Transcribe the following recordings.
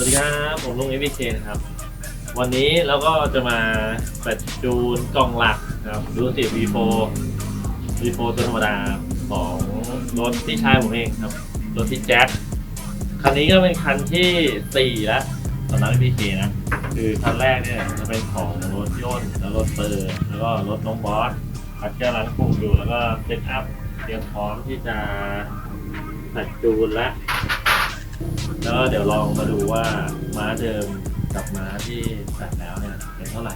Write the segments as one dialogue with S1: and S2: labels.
S1: พี่เคนะครับ วันนี้เราก็จะมาเปิดจูนกล่องหลักครับดูสิ V4 V4 ตัวธรรมดาของรถที่ชายผมเองครับ รถที่แจ็คคันนี้ก็เป็นคันที่สี่แล้วสำหรับพี่เคนะ คือคันแรกเนี่ยจะเป็นของรถยนต์แล้วรถเตอร์แล้วก็รถน้องบอสพัดแก้วร้านปลูกอยู่แล้วก็เซตอัพเตรียมพร้อมที่จะตัดจูนแล้ว แล้วเดี๋ยวลองมาดูว่าม้าเดิมกับม้าที่ตัดแล้วเนี่ยเป็นเท่าไหร่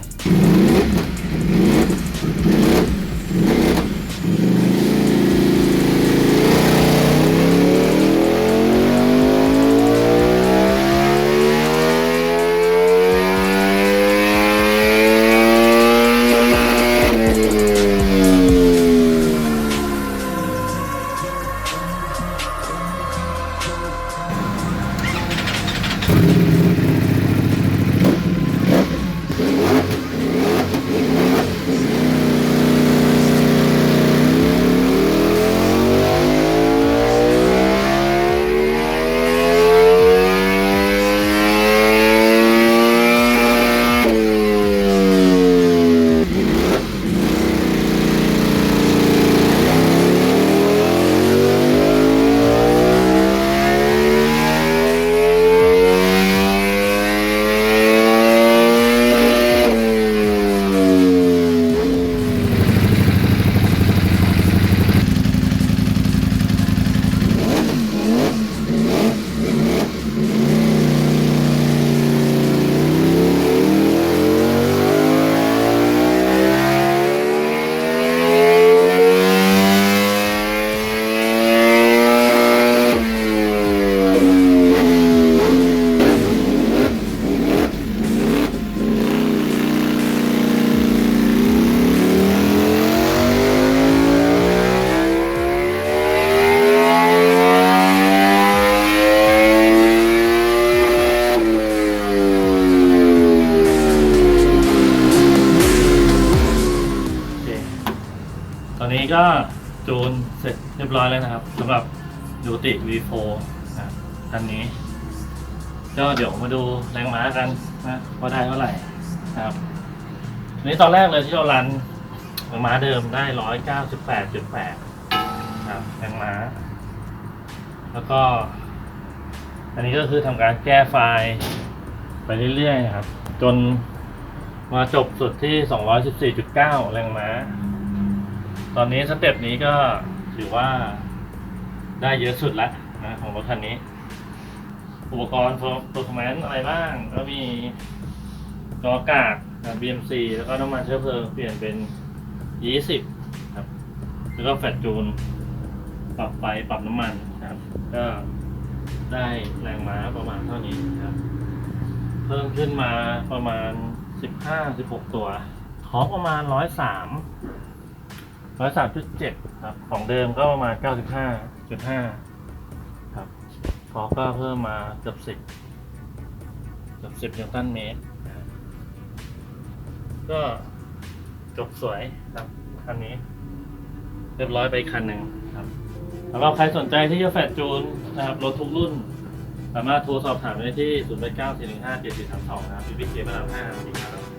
S1: นี้ก็จูนเสร็จเรียบร้อยแล้วนะครับสำหรับดูติ V4 นะคันนี้ ก็เดี๋ยวมาดูแรงม้ากันนะว่าได้เท่าไหร่นะครับนี้ตอนแรกเลยที่เรารันแรงม้าเดิมได้ร้อยเก้าสิบแปดจุดแปดครับแรงม้า แล้วก็ อันนี้ก็คือทำการแก้ไฟล์ไปเรื่อยๆครับ จนมาจบสุดที่214.9แรงม้า ตอนนี้สเต็ปนี้ก็ถือว่าได้เยอะสุดแล้วนะของรถคันนี้ อุปกรณ์ performance อะไรบ้าง ก็มีจออากาศ BMC แล้วก็น้ำมันเชื้อเพลิงเปลี่ยนเป็น 20 ครับ แล้วก็แฟลตจูน ปรับไฟปรับน้ำมันครับ ก็ได้แรงม้าประมาณเท่านี้ครับ เพิ่มขึ้นมาประมาณ 15-16 ตัวทอร์กประมาณ 103 ร้อยสามจุดเจ็ดครับ ของเดิมก็ประมาณเก้าสิบห้าจุดห้าครับพอก็เพิ่มมาเกือบสิบเกือบสิบนิวตันเมตร ก็จบสวยครับคันนี้ เรียบร้อยไปคันหนึ่งครับสำหรับใครสนใจที่จะแฟดจูนนะครับรถทุกรุ่น สามารถโทรสอบถามได้ที่ 0 8 9 4 1 5 7 4 3 2 นะครับพี่พิเคมาลาห้าสวัสดีครับ